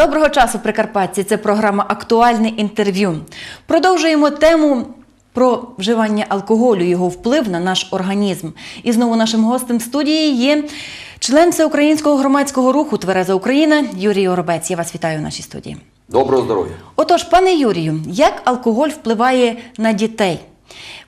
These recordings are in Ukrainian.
Доброго часу, Прикарпатці. Це програма Актуальне інтерв'ю. Продовжуємо тему про вживання алкоголю, його вплив на наш організм. І знову нашим гостем студії є член всеукраїнського громадського руху Твереза Україна Юрій Оробець. Я вас вітаю в нашій студії. Доброго здоров'я. Отож, пане Юрію, як алкоголь впливає на дітей?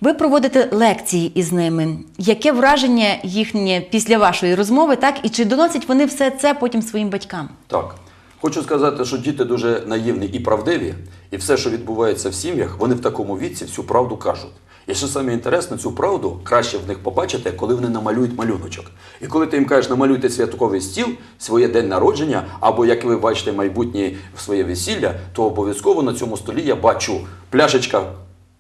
Ви проводите лекції із ними. Яке враження їхнє після вашої розмови, так і чи доносять вони все це потім своїм батькам? Так. Хочу сказати, що діти дуже наївні і правдиві, і все, що відбувається в сім'ях, вони в такому віці всю правду кажуть. І що саме інтересне, цю правду краще в них побачити, коли вони намалюють малюночок. І коли ти їм кажеш, намалюйте святковий стіл, своє день народження, або як ви бачите майбутнє своє весілля, то обов'язково на цьому столі я бачу пляшечка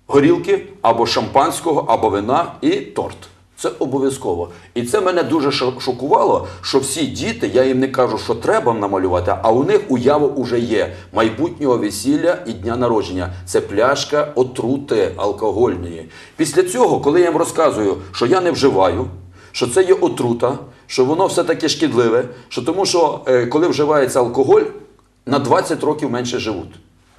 горілки, або шампанського, або вина і торт. Це обов'язково. І це мене дуже шо- шокувало, що всі діти, я їм не кажу, що треба намалювати, а у них уява уже є майбутнього весілля і дня народження. Це пляшка отрути алкогольної. Після цього, коли я їм розказую, що я не вживаю, що це є отрута, що воно все таки шкідливе, що тому що е, коли вживається алкоголь, на 20 років менше живуть.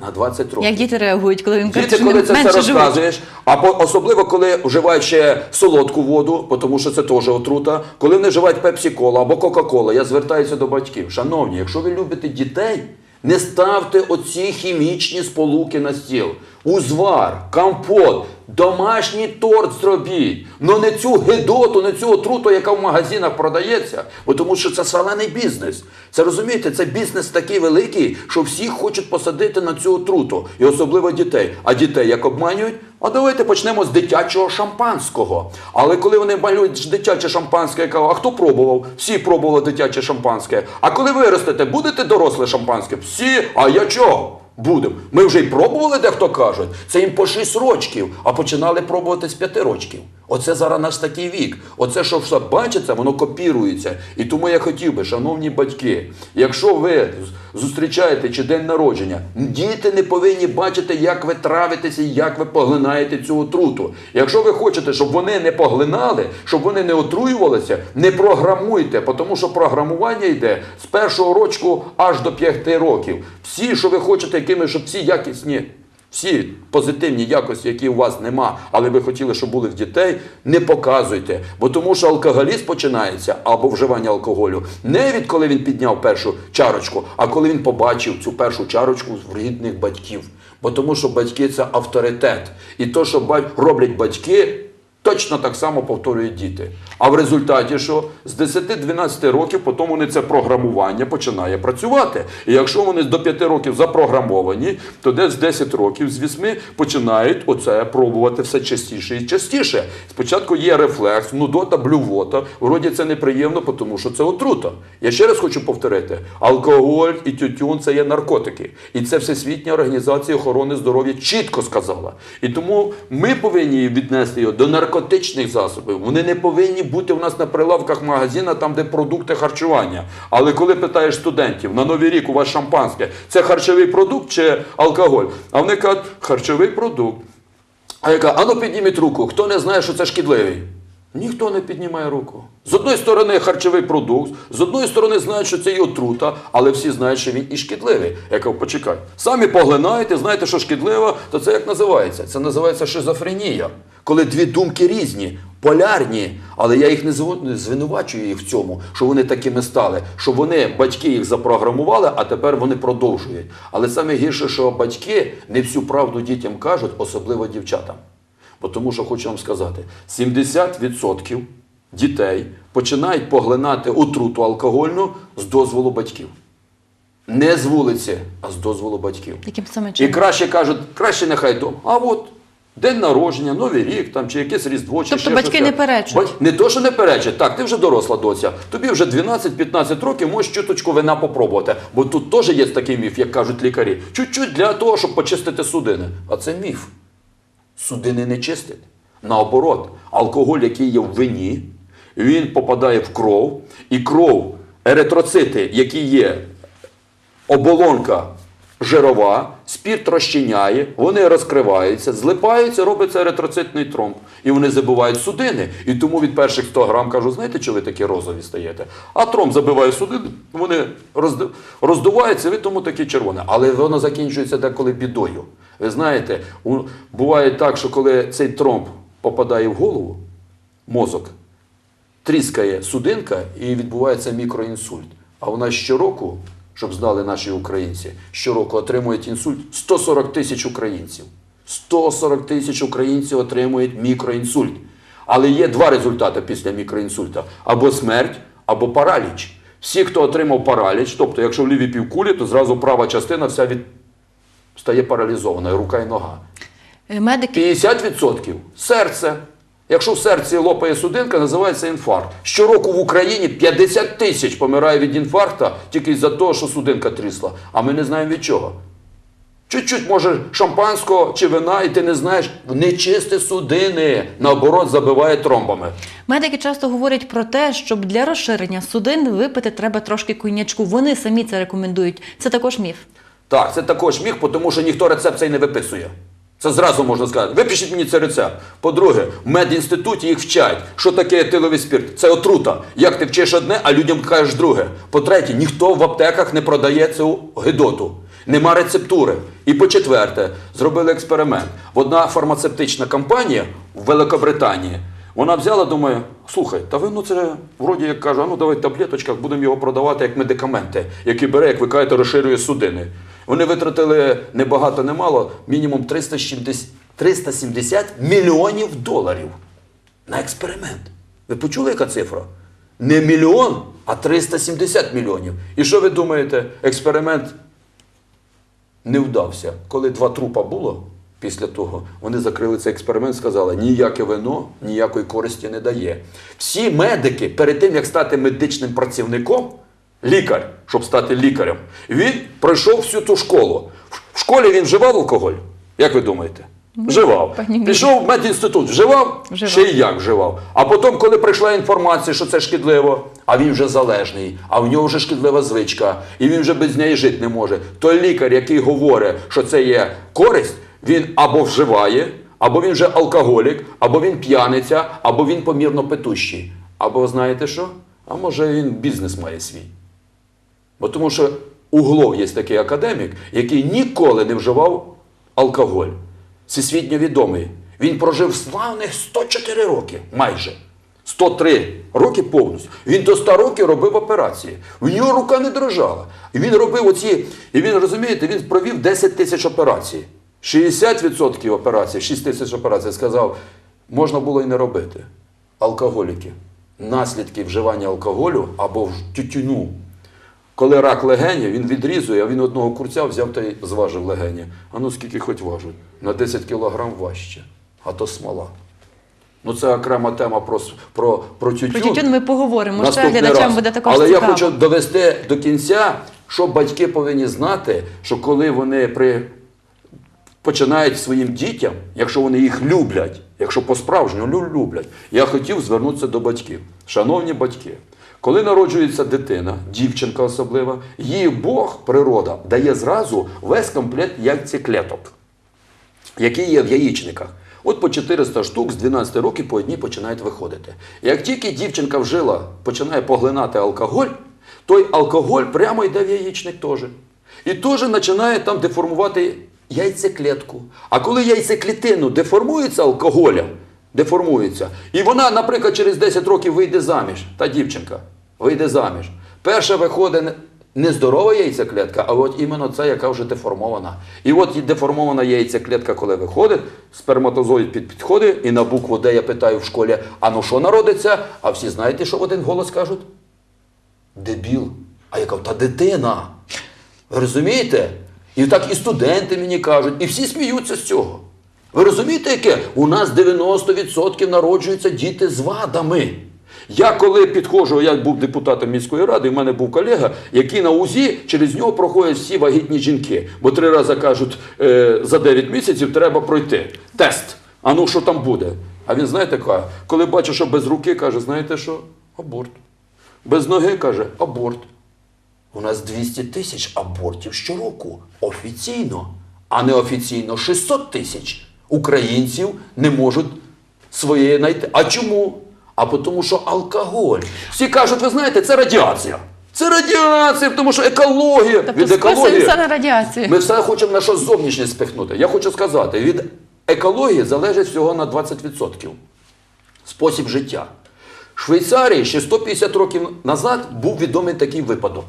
На 20 років. Як діти реагують, коли їм кажуть, Діти, що коли вони це все менше живуть? розказуєш, а по- особливо коли вживають ще солодку воду, тому що це теж отрута. Коли вони вживають пепсі-кола або Кока-Кола, я звертаюся до батьків. Шановні, якщо ви любите дітей, не ставте оці хімічні сполуки на стіл. Узвар, компот, домашній торт зробіть. Ну не цю гидоту, не цю отруту, яка в магазинах продається, бо тому що це шалений бізнес. Це розумієте, це бізнес такий великий, що всі хочуть посадити на цю отруту, і особливо дітей. А дітей як обманюють? А давайте почнемо з дитячого шампанського. Але коли вони малюють дитяче шампанське, я кажу, а хто пробував? Всі пробували дитяче шампанське. А коли виростете, будете доросле шампанське? Всі, а я чого? Будемо. Ми вже й пробували, дехто кажуть. Це їм по 6 рочків, а починали пробувати з 5 рочків. Оце зараз наш такий вік. Оце, що все бачиться, воно копірується. І тому я хотів би, шановні батьки, якщо ви зустрічаєте чи день народження, діти не повинні бачити, як ви травитеся і як ви поглинаєте цю отруту. Якщо ви хочете, щоб вони не поглинали, щоб вони не отруювалися, не програмуйте, тому що програмування йде з першого рочку аж до 5 років. Всі, що ви хочете, якими, щоб всі якісні. Всі позитивні якості, які у вас нема, але ви хотіли, щоб були в дітей, не показуйте. Бо тому що алкоголізм починається або вживання алкоголю не від коли він підняв першу чарочку, а коли він побачив цю першу чарочку в рідних батьків. Бо тому що батьки це авторитет. І то, що роблять батьки, Точно так само повторюють діти. А в результаті, що з 10-12 років потім вони це програмування починає працювати. І якщо вони до 5 років запрограмовані, то десь з 10 років, з 8 починають оце пробувати все частіше і частіше. Спочатку є рефлекс, нудота, блювота. Вроді це неприємно, тому що це отрута. Я ще раз хочу повторити: алкоголь і тютюн це є наркотики. І це Всесвітня організація охорони здоров'я чітко сказала. І тому ми повинні віднести його до наркотичних засобів. Вони не повинні бути у нас на прилавках магазина, там, де продукти харчування. Але коли питаєш студентів, на Новий рік у вас шампанське, це харчовий продукт чи алкоголь? А вони кажуть, харчовий продукт. А я кажу, а ну підніміть руку, хто не знає, що це шкідливий? Ніхто не піднімає руку. З одної сторони харчовий продукт, з одної сторони знають, що це є отрута, але всі знають, що він і шкідливий. Я кажу, почекай. Самі поглинаєте, знаєте, що шкідливо, то це як називається? Це називається шизофренія. Коли дві думки різні, полярні, але я їх не звинувачую їх в цьому, що вони такими стали, що вони, батьки їх запрограмували, а тепер вони продовжують. Але саме гірше, що батьки не всю правду дітям кажуть, особливо дівчатам. Тому що хочу вам сказати, 70% дітей починають поглинати отруту алкогольну з дозволу батьків. Не з вулиці, а з дозволу батьків. Яким саме І краще кажуть, краще нехай дома. А от день народження, новий рік там, чи якесь різдво, чи Тобто ще батьки щось. не перечать? Бать- Не то, що не перечать. Так, ти вже доросла доця. Тобі вже 12-15 років можеш чуточку вина попробувати. Бо тут теж є такий міф, як кажуть лікарі. Чуть-чуть для того, щоб почистити судини. А це міф. Судини не чистить. Наоборот, алкоголь, який є в вині, він попадає в кров, і кров, еритроцити, які є оболонка жирова, спірт розчиняє, вони розкриваються, злипаються, робиться еритроцитний тромб. І вони забивають судини. І тому від перших 100 грам кажу, знаєте, що ви такі розові стаєте? А тромб забиває судини, вони роздуваються, ви тому такі червоні. Але воно закінчується деколи бідою. Ви знаєте, буває так, що коли цей тромб попадає в голову, мозок, тріскає судинка і відбувається мікроінсульт. А у нас щороку, щоб знали наші українці, щороку отримують інсульт 140 тисяч українців. 140 тисяч українців отримують мікроінсульт. Але є два результати після мікроінсульта: або смерть, або параліч. Всі, хто отримав параліч, тобто, якщо в лівій півкулі, то зразу права частина вся від... стає паралізованою, рука і нога. Е, Медики 50% серце. Якщо в серці лопає судинка, називається інфаркт. Щороку в Україні 50 тисяч помирає від інфаркта тільки за того, що судинка трісла. А ми не знаємо від чого. Чуть-чуть, може, шампанського чи вина, і ти не знаєш, нечисті судини, наоборот, забиває тромбами. Медики часто говорять про те, щоб для розширення судин випити треба трошки коньячку. Вони самі це рекомендують. Це також міф. Так, це також міг, тому що ніхто рецепт цей не виписує. Це зразу можна сказати. Випишіть мені цей рецепт. По-друге, в медінституті їх вчать, що таке етиловий спирт. Це отрута. Як ти вчиш одне, а людям кажеш друге. По-третє, ніхто в аптеках не продає цю гидоту. Нема рецептури. І по-четверте, зробили експеримент. Одна фармацевтична компанія в Великобританії. Вона взяла, думає, слухай, та ви ну це вроді як каже, а ну давай в таблеточках будемо його продавати як медикаменти, які бере, як ви кажете, розширює судини. Вони витратили не багато, не мало, мінімум 370, 370 мільйонів доларів на експеримент. Ви почули, яка цифра? Не мільйон, а 370 мільйонів. І що ви думаєте? Експеримент не вдався. Коли два трупа було після того, вони закрили цей експеримент, сказали, ніяке вино ніякої користі не дає. Всі медики перед тим, як стати медичним працівником, лікар, щоб стати лікарем, він пройшов всю ту школу. В школі він вживав алкоголь. Як ви думаєте? Вживав. Пішов в медінститут, вживав? Вживав. Ще й як вживав. А потім, коли прийшла інформація, що це шкідливо, а він вже залежний, а в нього вже шкідлива звичка, і він вже без неї жити не може, то лікар, який говорить, що це є користь, він або вживає, або він вже алкоголік, або він п'яниця, або він помірно петущий. Або знаєте що? А може він бізнес має свій. Бо тому що Углов є такий академік, який ніколи не вживав алкоголь. Всесвітньо відомий. Він прожив славних 104 роки, майже. 103 роки повністю. Він до 100 років робив операції. В нього рука не дрожала. І він робив оці, і він, розумієте, він провів 10 тисяч операцій. 60% операцій, 6 тисяч операцій, сказав, можна було і не робити. Алкоголіки. Наслідки вживання алкоголю або тютюну. Коли рак легені, він відрізує, а він одного курця взяв та й зважив легені. А ну скільки хоч важить? На 10 кілограм важче. А то смола. Ну це окрема тема про, про, про тютюн. Про тютюн ми поговоримо. Ще глядачам раз. буде також Але цікаво. я хочу довести до кінця, що батьки повинні знати, що коли вони при... починають своїм дітям, якщо вони їх люблять, якщо по-справжньому люблять, я хотів звернутися до батьків. Шановні батьки, коли народжується дитина, дівчинка особлива, їй Бог, природа, дає зразу весь комплект яйцеклеток які є в яєчниках. От по 400 штук з 12 років по одній починають виходити. Як тільки дівчинка вжила, починає поглинати алкоголь, той алкоголь прямо йде в яєчник теж. І теж починає там деформувати яйцеклетку. А коли яйцеклітину деформується алкоголем, деформується, і вона, наприклад, через 10 років вийде заміж, та дівчинка вийде заміж. Перша виходить не- здорова яйцеклетка, а от іменно ця, яка вже деформована. І от деформована яйцеклетка, коли виходить, сперматозоїд під підходить, і на букву Д я питаю в школі, а ну що народиться? А всі знаєте, що в один голос кажуть? Дебіл. А я кажу, та дитина. Розумієте? І так і студенти мені кажуть, і всі сміються з цього. Ви розумієте, яке? У нас 90% народжуються діти з вадами. Я коли підходжу, я був депутатом міської ради, в мене був колега, який на УЗІ через нього проходять всі вагітні жінки. Бо три рази кажуть, е, за 9 місяців треба пройти тест. А ну що там буде? А він, знаєте, коли бачить, що без руки, каже, знаєте що? Аборт. Без ноги каже, аборт. У нас 200 тисяч абортів щороку. Офіційно. а неофіційно 600 тисяч українців не можуть своєї знайти. А чому? А тому, що алкоголь. Всі кажуть, ви знаєте, це радіація. Це радіація, тому що екологія. Тобто від екології. списуємося на радіацію. Ми все хочемо на щось зовнішнє спихнути. Я хочу сказати, від екології залежить всього на 20% спосіб життя. В Швейцарії ще 150 років назад був відомий такий випадок.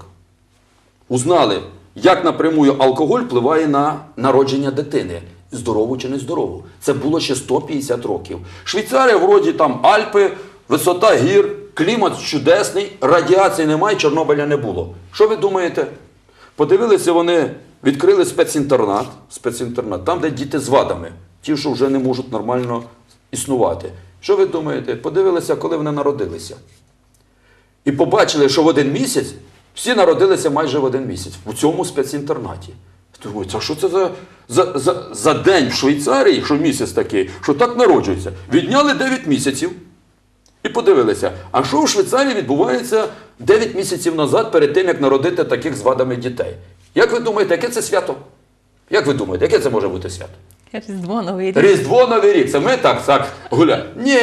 Узнали, як напрямую алкоголь впливає на народження дитини. Здорову чи не здорову. Це було ще 150 років. Швейцарія, вроді там Альпи, висота гір, клімат чудесний, радіації немає, Чорнобиля не було. Що ви думаєте? Подивилися вони, відкрили спецінтернат, спецінтернат, там, де діти з вадами, ті, що вже не можуть нормально існувати. Що ви думаєте? Подивилися, коли вони народилися. І побачили, що в один місяць всі народилися майже в один місяць у цьому спецінтернаті. Думаю, а що це за, за, за, за день в Швейцарії, що місяць такий, що так народжується? Відняли 9 місяців і подивилися, а що в Швейцарії відбувається 9 місяців назад, перед тим, як народити таких з вадами дітей. Як ви думаєте, яке це свято? Як ви думаєте, яке це може бути свято? Різдво новий рік. Різдво Новий рік. Це ми так, так гуляємо. Ні,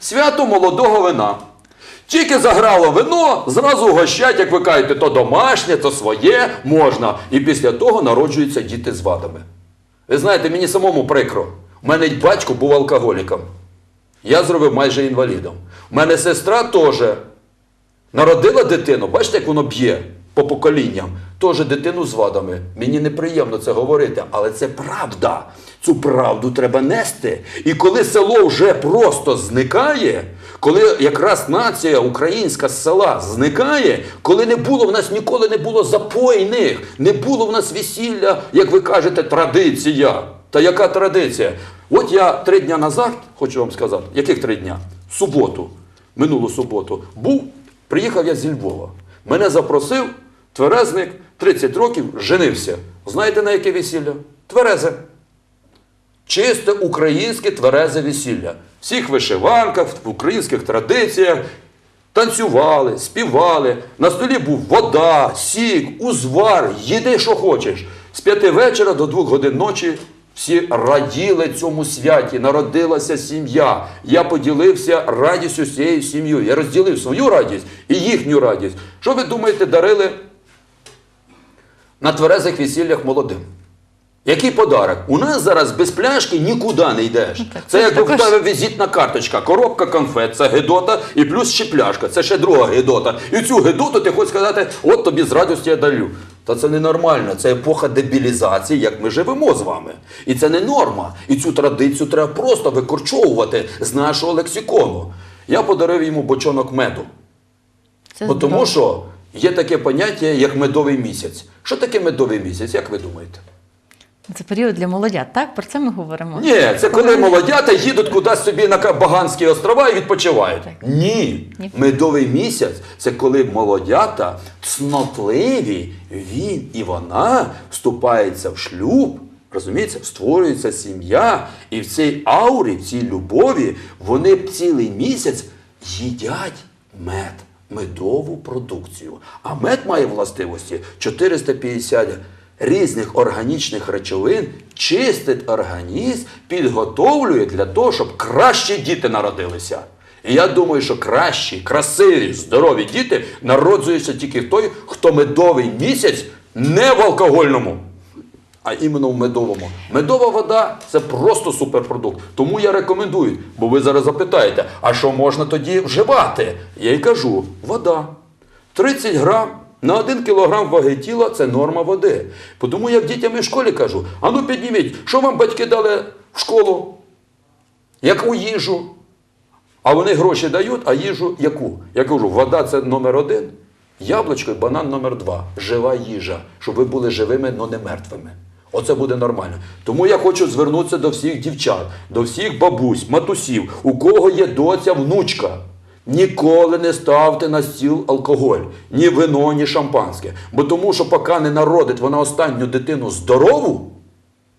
свято молодого вина. Тільки заграло вино, зразу гощать, як ви кажете, то домашнє, то своє можна. І після того народжуються діти з вадами. Ви знаєте, мені самому прикро. У мене батько був алкоголіком. Я зробив майже інвалідом. У мене сестра теж народила дитину, бачите, як воно б'є по поколінням. Теж дитину з вадами. Мені неприємно це говорити, але це правда. Цю правду треба нести. І коли село вже просто зникає, коли якраз нація українська з села зникає, коли не було в нас ніколи не було запойних, не було в нас весілля, як ви кажете, традиція. Та яка традиція? От я три дня назад, хочу вам сказати, яких три дня? Суботу, минулу суботу, був, приїхав я зі Львова. Мене запросив тверезник, 30 років, женився. Знаєте на яке весілля? Тверезе. Чисте українське тверезе весілля. Всіх вишиванках, в українських традиціях. Танцювали, співали. На столі був вода, сік, узвар, їди, що хочеш. З п'яти вечора до двох годин ночі всі раділи цьому святі. Народилася сім'я. Я поділився радістю з цією сім'єю. Я розділив свою радість і їхню радість. Що ви думаєте, дарили на тверезих весіллях молодим? Який подарок? У нас зараз без пляшки нікуди не йдеш. так це в також- тебе візитна карточка, коробка конфет, це гедота і плюс ще пляшка. Це ще друга гедота. І цю гедоту ти хочеш сказати, от тобі з радістю я дарю. Та це ненормально, це епоха дебілізації, як ми живемо з вами. І це не норма. І цю традицію треба просто викорчовувати з нашого лексикону. Я подарив йому бочонок меду. Це тому що є таке поняття, як медовий місяць. Що таке медовий місяць, як ви думаєте? Це період для молодят, так? Про це ми говоримо. Ні, це коли молодята їдуть кудись собі на Баганські острова і відпочивають. Так. Ні. Ні. Медовий місяць це коли молодята цнотливі, він і вона вступаються в шлюб. Розумієте, створюється сім'я, і в цій аурі, в цій любові вони цілий місяць їдять мед, медову продукцію. А мед має властивості 450 різних органічних речовин, чистить організм, підготовлює для того, щоб краще діти народилися. І я думаю, що кращі, красиві, здорові діти народжуються тільки той, хто медовий місяць не в алкогольному а іменно в медовому. Медова вода це просто суперпродукт. Тому я рекомендую, бо ви зараз запитаєте, а що можна тоді вживати? Я й кажу, вода. 30 грам на 1 кілограм ваги тіла це норма води. Тому я дітям і в школі кажу: а ну підніміть, що вам батьки дали в школу? Яку їжу? А вони гроші дають, а їжу яку? Я кажу, вода це номер один, яблучко і банан номер два. Жива їжа, щоб ви були живими, але не мертвими. Оце буде нормально. Тому я хочу звернутися до всіх дівчат, до всіх бабусь, матусів, у кого є доця, внучка. Ніколи не ставте на стіл алкоголь, ні вино, ні шампанське. Бо тому, що поки не народить вона останню дитину здорову,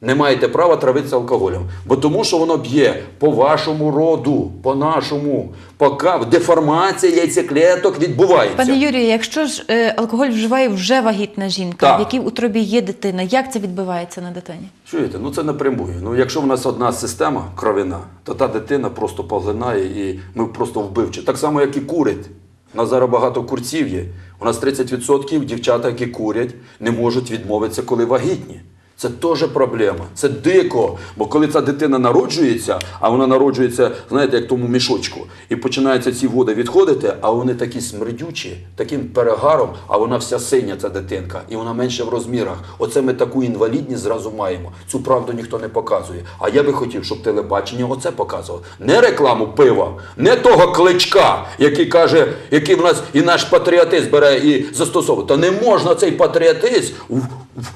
Не маєте права травитися алкоголем. Бо тому, що воно б'є по вашому роду, по нашому, поки деформація яйцеклеток відбувається. Пане Юрію, якщо ж е, алкоголь вживає вже вагітна жінка, Так. в якій утробі є дитина, як це відбувається на дитині? Чуєте, ну це напрямую. Ну якщо в нас одна система кровіна, то та дитина просто поглинає і ми просто вбивчі. Так само, як і курить. У нас зараз багато курців є. У нас 30% дівчата, які курять, не можуть відмовитися, коли вагітні. Це теж проблема. Це дико. Бо коли ця дитина народжується, а вона народжується, знаєте, як тому мішочку, і починаються ці води відходити, а вони такі смердючі, таким перегаром, а вона вся синя, ця дитинка, і вона менше в розмірах. Оце ми таку інвалідність зразу маємо. Цю правду ніхто не показує. А я би хотів, щоб телебачення оце показувало. Не рекламу пива, не того кличка, який каже, який в нас і наш патріотизм бере і застосовує. Та не можна цей патріотизм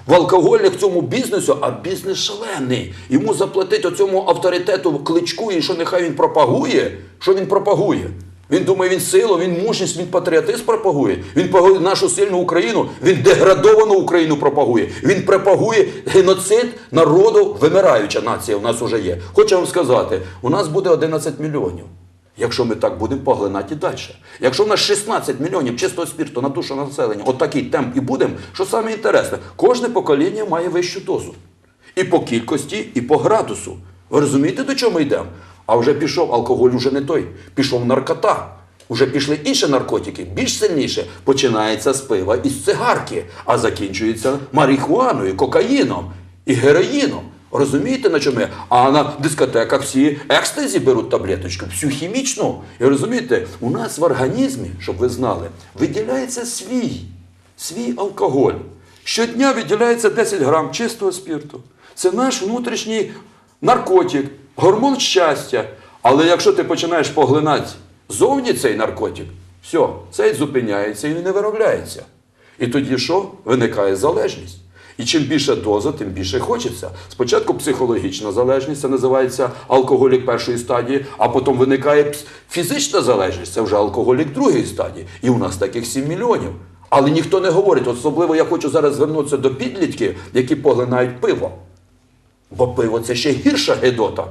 в, алкогольних цьому бізнесу, а бізнес шалений. Йому заплатити оцьому авторитету кличку, і що нехай він пропагує, що він пропагує. Він думає, він силу, він мужність, він патріотизм пропагує. Він нашу сильну Україну, він деградовану Україну пропагує. Він пропагує геноцид народу, вимираюча нація у нас вже є. Хочу вам сказати, у нас буде 11 мільйонів. Якщо ми так будемо поглинати далі. Якщо в нас 16 мільйонів чистого спірту на душу населення, отакий темп і будемо, що саме інтересне, кожне покоління має вищу дозу. І по кількості, і по градусу. Ви розумієте, до чого ми йдемо? А вже пішов алкоголь, уже не той. Пішов наркота. Уже пішли інші наркотики, більш сильніше. Починається з пива і з цигарки, а закінчується марихуаною, кокаїном і героїном. Розумієте, на чому я? А на дискотеках всі екстазі беруть таблеточку, всю хімічну. І розумієте, у нас в організмі, щоб ви знали, виділяється свій, свій алкоголь. Щодня виділяється 10 грам чистого спірту. Це наш внутрішній наркотик, гормон щастя. Але якщо ти починаєш поглинати зовні цей наркотик, все, цей зупиняється і не виробляється. І тоді що? Виникає залежність. І чим більше доза, тим більше хочеться. Спочатку психологічна залежність, це називається алкоголік першої стадії, а потім виникає фізична залежність, це вже алкоголік другої стадії. І у нас таких 7 мільйонів. Але ніхто не говорить, особливо я хочу зараз звернутися до підлітків, які поглинають пиво. Бо пиво це ще гірша гедота.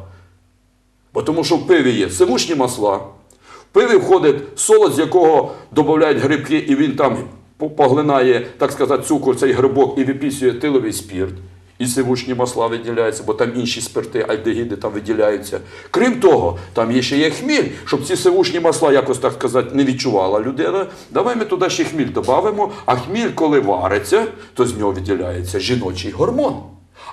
Бо тому що в пиві є сивушні масла, в пиві входить солод, з якого додають грибки, і він там поглинає, так сказати, цукор, цей грибок і випісює тиловий спірт. І сивушні масла виділяються, бо там інші спирти, альдегіди там виділяються. Крім того, там є ще є хміль, щоб ці сивушні масла якось так сказати не відчувала людина. Давай ми туди ще хміль додамо, а хміль, коли вариться, то з нього виділяється жіночий гормон.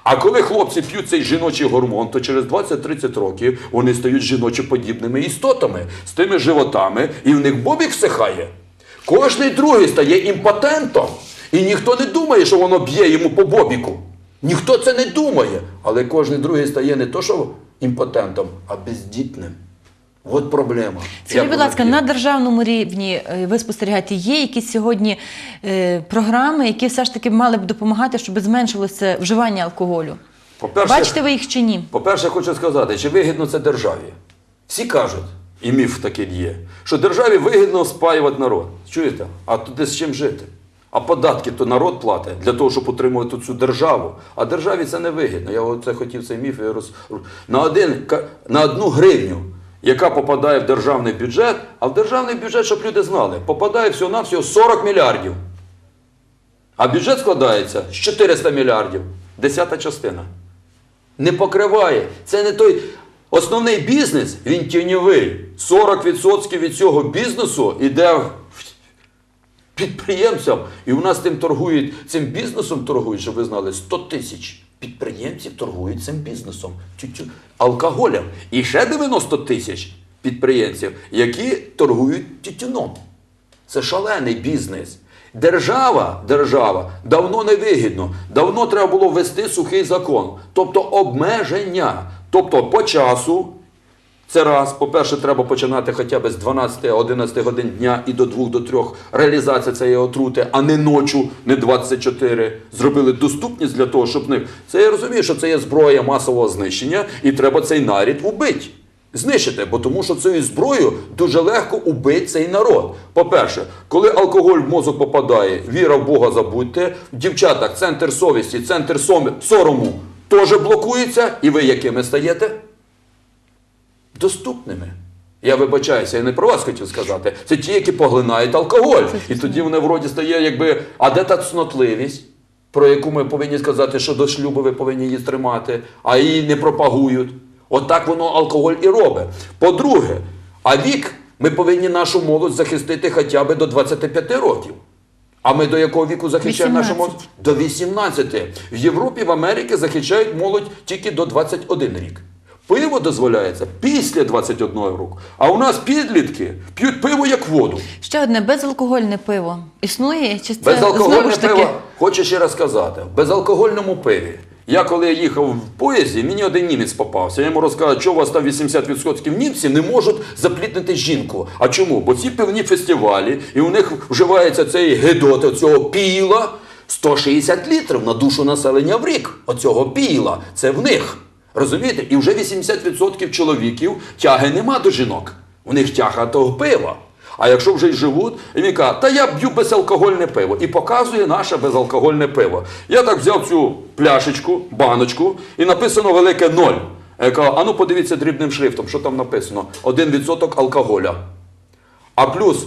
А коли хлопці п'ють цей жіночий гормон, то через 20-30 років вони стають жіночоподібними істотами з тими животами, і в них бобік всихає. Кожний другий стає імпотентом. І ніхто не думає, що воно б'є йому по бобіку. Ніхто це не думає. Але кожний другий стає не то, що імпотентом, а бездітним. От проблема. Скажіть, будь ласка, на державному рівні е, ви спостерігаєте, є якісь сьогодні е, програми, які все ж таки мали б допомагати, щоб зменшилося вживання алкоголю? По-перше, Бачите ви їх чи ні? По-перше, хочу сказати, чи вигідно це державі? Всі кажуть, і міф такий є, що державі вигідно спаювати народ. Чуєте? А туди з чим жити? А податки то народ платить для того, щоб утримувати цю державу. А державі це не вигідно. Я оце хотів цей міф роз... на, один, на одну гривню, яка попадає в державний бюджет, а в державний бюджет, щоб люди знали, попадає всього-навсього 40 мільярдів. А бюджет складається з 400 мільярдів. Десята частина не покриває. Це не той основний бізнес, він тіньовий. 40% від цього бізнесу йде підприємцям. І у нас тим торгують, цим бізнесом торгують, щоб ви знали, 100 тисяч підприємців торгують цим бізнесом, тютю, алкоголем. І ще 90 тисяч підприємців, які торгують тютюном. Це шалений бізнес. Держава, держава давно не вигідно. Давно треба було ввести сухий закон, тобто обмеження. Тобто по часу. Це раз. По-перше, треба починати хоча б з 12-11 годин дня і до 2 до 3 реалізація цієї отрути, а не ночу, не 24. Зробили доступність для того, щоб не. Це я розумію, що це є зброя масового знищення, і треба цей нарід убити. Знищити, бо тому що цією зброєю дуже легко убити цей народ. По-перше, коли алкоголь в мозок попадає, віра в Бога забудьте, в дівчатах центр совісті, центр сорому теж блокується, і ви якими стаєте? Доступними. Я вибачаюся, я не про вас хотів сказати. Це ті, які поглинають алкоголь. І тоді вони вроді стає, якби, а де та цнотливість, про яку ми повинні сказати, що до шлюбу ви повинні її стримати, а її не пропагують. Отак воно алкоголь і робить. По-друге, а вік ми повинні нашу молодь захистити хоча б до 25 років. А ми до якого віку захищаємо нашу молодь? До 18. В Європі, в Америці захищають молодь тільки до 21 рік. Пиво дозволяється після 21 року. А у нас підлітки п'ють пиво як воду. Ще одне безалкогольне пиво. Існує? Чи це знову Безалкогольне ж таки? пиво, хочу ще раз сказати, в безалкогольному пиві. Я коли їхав в поїзді, мені один німець попався. Я йому розказав, що у вас там 80% німців не можуть заплітнити жінку. А чому? Бо ці пивні фестивалі, і у них вживається цей гедот цього піла 160 літрів на душу населення в рік. Оцього піла. Це в них. Розумієте? І вже 80% чоловіків тяги нема до жінок. У них тяга того пива. А якщо вже й живуть, і він каже, та я б'ю безалкогольне пиво. І показує наше безалкогольне пиво. Я так взяв цю пляшечку, баночку, і написано велике ноль. Я кажу, а ну подивіться дрібним шрифтом, що там написано. 1% алкоголя. А плюс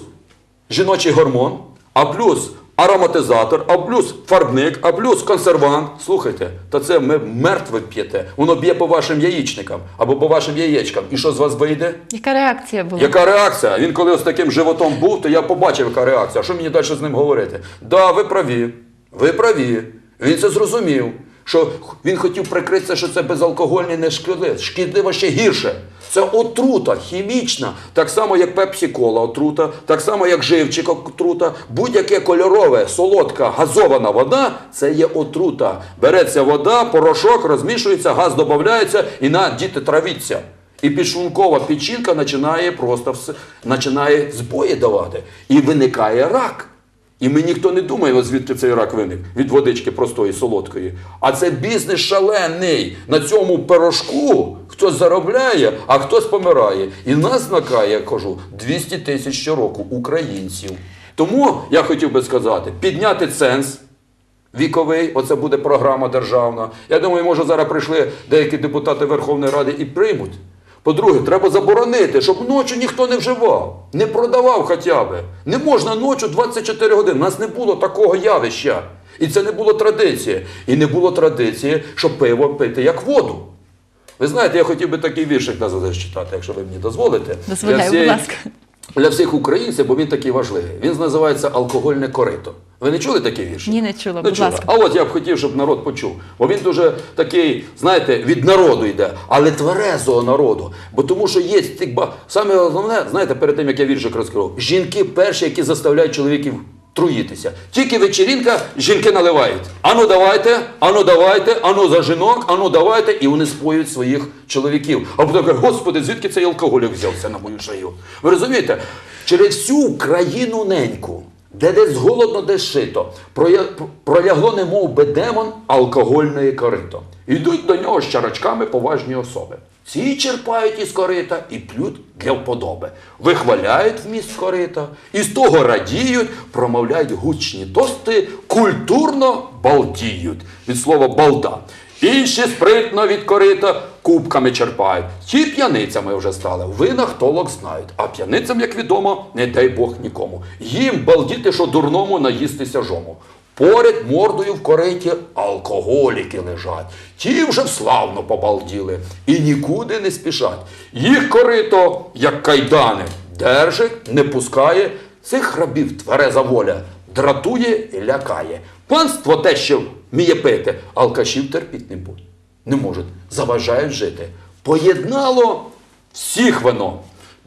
жіночий гормон, а плюс ароматизатор, а плюс фарбник, а плюс консервант. Слухайте, та це ми мертве п'єте. Воно б'є по вашим яєчникам або по вашим яєчкам. І що з вас вийде? Яка реакція була? Яка реакція? Він коли з таким животом був, то я побачив, яка реакція. Що мені далі з ним говорити? Да, ви праві. Ви праві. Він це зрозумів. Що він хотів прикритися, що це безалкогольне не шкідливо. Шкідливо ще гірше. Це отрута хімічна, так само як пепсі-кола отрута, так само як живчик отрута. Будь-яке кольорове, солодка, газована вода це є отрута. Береться вода, порошок, розмішується, газ додається і на діти травіться. І підшлункова печінка починає просто все, починає збої давати. І виникає рак. І ми ніхто не думає, звідки цей рак виник від водички простої, солодкої. А це бізнес шалений. На цьому пирожку хтось заробляє, а хтось помирає. І нас накає, я кажу, 200 тисяч щороку українців. Тому я хотів би сказати, підняти ценз віковий, оце буде програма державна. Я думаю, може зараз прийшли деякі депутати Верховної Ради і приймуть. По-друге, треба заборонити, щоб ночі ніхто не вживав, не продавав хоча б. Не можна ночі 24 години. У нас не було такого явища. І це не було традиції. І не було традиції, щоб пиво пити як воду. Ви знаєте, я хотів би такий віршик назад читати, якщо ви мені дозволите. Дозволяю, будь ласка. Для всіх українців, бо він такий важливий. Він називається Алкогольне корито. Ви не чули такий вірш? Ні, не чула, будь чула. ласка. А от я б хотів, щоб народ почув. Бо він дуже такий, знаєте, від народу йде, але тверезого народу. Бо тому що є тих ба- саме головне, знаєте, перед тим як я віршик розкрив, жінки перші, які заставляють чоловіків труїтися. Тільки вечерінка, жінки наливають. Ану давайте, ану давайте, ану за жінок, ану давайте, і вони споюють своїх чоловіків. А потім кажуть, господи, звідки цей алкоголік взявся на мою шию? Ви розумієте? Через всю країну неньку, де десь голодно, десь шито, пролягло, немов би демон алкогольної корито. Йдуть до нього з чарочками поважні особи. Ці черпають із корита і п'ють для вподоби. Вихваляють вміст корита, і з того радіють, промовляють гучні тости, культурно балдіють від слова балда. Інші спритно від корита кубками черпають. Ті п'яницями вже стали. Винах толок знають. А п'яницям, як відомо, не дай Бог нікому. Їм балдіти, що дурному наїстися жому. Поряд мордою в кориті алкоголіки лежать. Ті вже славно побалділи і нікуди не спішать. Їх корито, як кайдани, держить, не пускає. Цих рабів твереза воля дратує і лякає. Панство те, що вміє пити, алкашів терпіть не будуть. Не можуть, заважають жити. Поєднало всіх вино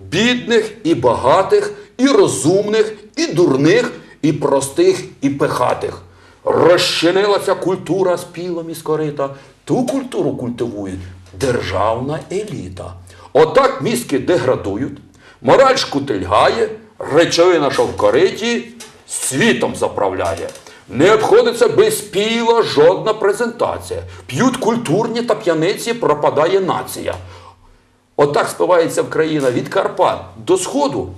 бідних і багатих, і розумних, і дурних, і простих, і пихатих. Розчинилася культура з пілом із корита. Ту культуру культивують державна еліта. Отак мізки деградують, мораль шкутильгає, речовина, що в кориті, світом заправляє. Не обходиться без піла жодна презентація. П'ють культурні та п'яниці, пропадає нація. Отак спивається в країна від Карпат до Сходу.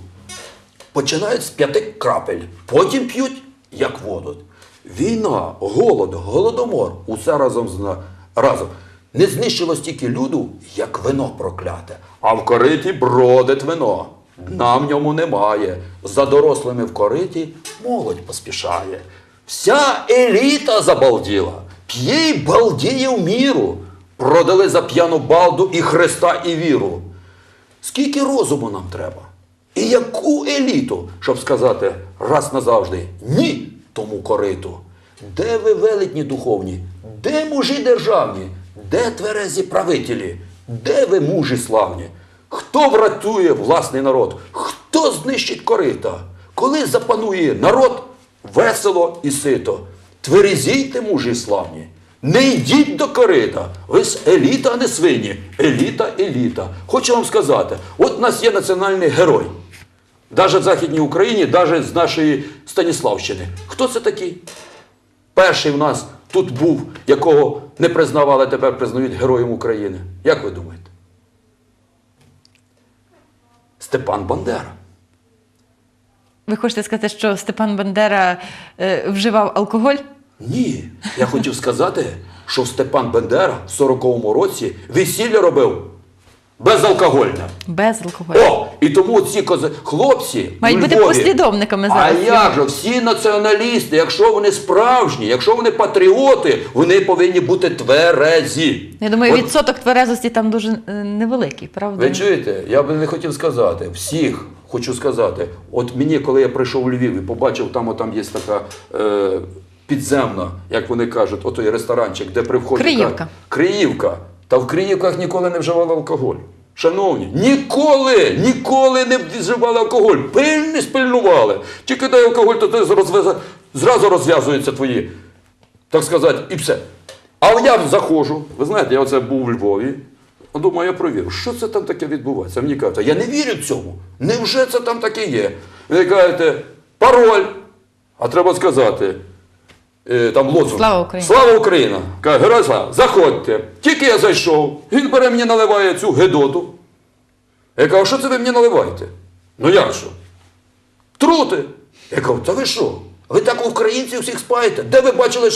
Починають з п'яти крапель, потім п'ють як воду. Війна, голод, голодомор усе разом з разом. не знищило стільки люду, як вино прокляте. А в кориті бродить вино. Дна в ньому немає. За дорослими в кориті молодь поспішає. Вся еліта забалділа, п'є й балдіє в міру. Продали за п'яну балду і Христа, і віру. Скільки розуму нам треба? І яку еліту, щоб сказати раз назавжди ні тому кориту? Де ви велетні духовні? Де мужі державні? Де тверезі правителі? Де ви мужі славні? Хто врятує власний народ? Хто знищить корита? Коли запанує народ, весело і сито. Тверезійте, мужі славні. Не йдіть до корита. Ви ж еліта, а не свині. Еліта, еліта. Хочу вам сказати, от у нас є національний герой. Навіть в Західній Україні, навіть з нашої Станіславщини. Хто це такий? Перший в нас тут був, якого не признавали, тепер признають Героєм України. Як ви думаєте? Степан Бандера. Ви хочете сказати, що Степан Бандера е, вживав алкоголь? Ні. Я хотів сказати, що Степан Бандера в 40-му році весілля робив безалкогольне. Без алкоголю. О! І тому ці кози... хлопці. Мають у бути послідовниками зараз. А як же всі націоналісти, якщо вони справжні, якщо вони патріоти, вони повинні бути тверезі. Я думаю, От відсоток тверезості там дуже е, невеликий, правда? Ви чуєте? Я би не хотів сказати. Всіх хочу сказати. От мені, коли я прийшов у Львів і побачив, там, от там є така е, підземна, як вони кажуть, отой ресторанчик, де при вході. Криївка. Криївка. Та в Криївках ніколи не вживали алкоголь. Шановні, ніколи, ніколи не вживали алкоголь. Пильні спильнували. Тільки дай алкоголь, то ти розв'яза- зразу розв'язуються твої, так сказати, і все. А я заходжу, ви знаєте, я оце був у Львові. Думаю, я провірю, що це там таке відбувається. Мені кажуть, я не вірю цьому. Невже це там таке є? Ви кажете, пароль. А треба сказати, там лозунг. Слава Україні. Слава Україна! Каже, герой слава, заходьте. Тільки я зайшов, він бере мені наливає цю гедоту. Я кажу, що це ви мені наливаєте? Ну як що? Трути. Я кажу, та ви що? Ви так українців всіх спаєте? Де ви бачили,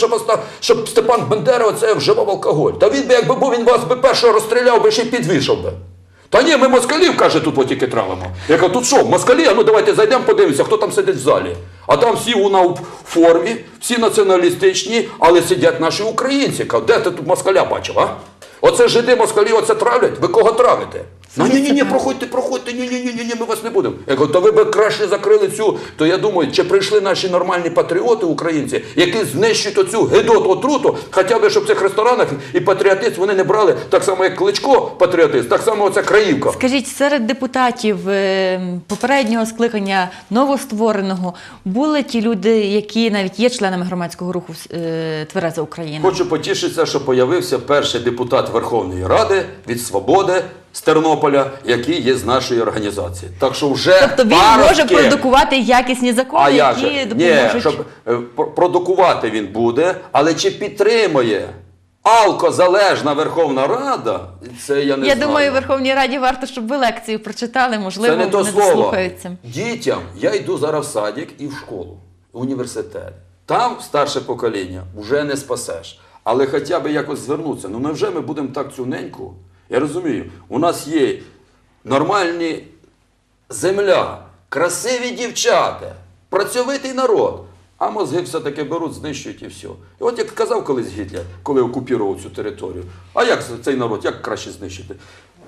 щоб, Степан Бандера оце вживав алкоголь? Та він би, якби був, він вас би першого розстріляв би ще й підвішав би. Та ні, ми москалів, каже, тут тільки травимо. Я кажу, тут що, москалі? А ну давайте зайдемо, подивимося, хто там сидить в залі. А там всі вона в формі, всі націоналістичні, але сидять наші українці. Кажу, де ти тут москаля бачив, а? Оце жиди москалі, оце травлять? Ви кого травите? Ну ні, ні, ні, проходьте, проходьте, ні, ні, ні, ні, ні, ми вас не будемо. Я кажу, то ви б краще закрили цю. То я думаю, чи прийшли наші нормальні патріоти українці, які знищують оцю гидоту отруту, хоча б щоб в цих ресторанах і патріотист вони не брали так само, як кличко патріотист, так само оця краївка. Скажіть, серед депутатів е, попереднього скликання новоствореного були ті люди, які навіть є членами громадського руху е, Твереза Україна? Хочу потішитися, що появився перший депутат Верховної Ради від Свободи з Тернополя, який є з нашої організації. Так що вже Тобто він може продукувати якісні закони, А як які же? допоможуть. Ні, щоб е, пр- продукувати він буде, але чи підтримує алкозалежна Верховна Рада, це я не Я знаю. думаю, Верховній Раді варто, щоб ви лекцію прочитали, можливо, Це не то вони слово. дослухаються. Дітям я йду зараз в садик і в школу, в університет. Там старше покоління вже не спасеш. Але хоча б якось звернутися. Ну невже ми будемо так цю неньку? Я розумію, у нас є нормальні земля, красиві дівчата, працьовитий народ. А мозги все-таки беруть, знищують і все. І от як казав колись Гітлер, коли окупував цю територію, а як цей народ, як краще знищити?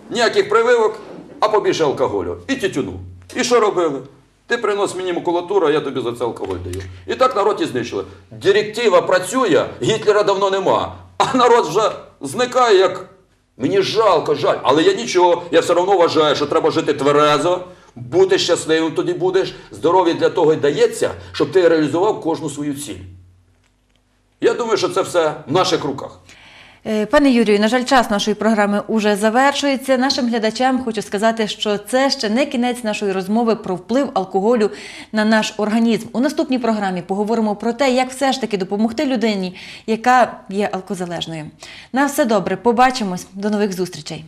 Ніяких прививок, а побільше алкоголю. І тютюну. І що робили? Ти принос мені макулатуру, а я тобі за це алкоголь даю. І так народ і знищили. Директива працює, Гітлера давно нема. А народ вже зникає як. Мені жалко, жаль. Але я нічого, я все одно вважаю, що треба жити тверезо, бути щасливим тоді будеш. Здоров'я для того й дається, щоб ти реалізував кожну свою ціль. Я думаю, що це все в наших руках. Е, Пане Юрію, на жаль, час нашої програми уже завершується. Нашим глядачам хочу сказати, що це ще не кінець нашої розмови про вплив алкоголю на наш організм. У наступній програмі поговоримо про те, як все ж таки допомогти людині, яка є алкозалежною. На все добре, побачимось, до нових зустрічей.